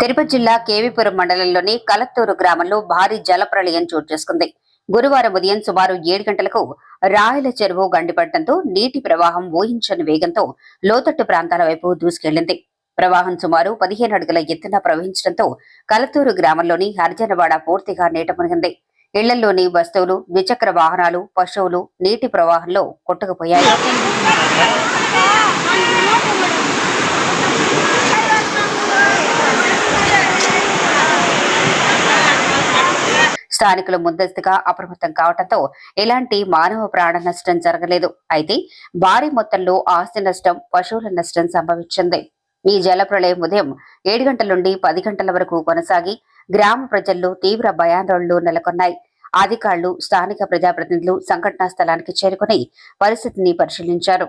తిరుపతి జిల్లా కేవీపురం మండలంలోని కలత్తూరు గ్రామంలో భారీ జల ప్రళయం చోటు చేసుకుంది. గురువారం ఉదయం సుమారు ఏడు గంటలకు రాయల చెరువు గండిపడటంతో నీటి ప్రవాహం ఊహించని వేగంతో లోతట్టు ప్రాంతాల వైపు దూసుకెళ్ళింది. ప్రవాహం సుమారు పదిహేను అడుగుల ఎత్తున ప్రవహించడంతో కలతూరు గ్రామంలోని హరిజనవాడ పూర్తిగా నీట మునిగింది. ఇళ్ళలోని వస్తువులు ద్విచక్ర వాహనాలు పశువులు నీటి ప్రవాహంలో కొట్టుకుపోయాయి. స్థానికులు ముందస్తుగా అప్రమత్తం కావడంతో ఎలాంటి మానవ ప్రాణ నష్టం జరగలేదు. అయితే భారీ మొత్తంలో ఆస్తి నష్టం పశువుల నష్టం సంభవించింది. ఈ జల ప్రళయం ఉదయం ఏడు గంటల నుండి పది గంటల వరకు కొనసాగి గ్రామ ప్రజల్లో తీవ్ర భయాందోళనలు నెలకొన్నాయి. అధికారులు స్థానిక ప్రజాప్రతినిధులు సంఘటనా స్థలానికి చేరుకుని పరిస్థితిని పరిశీలించారు.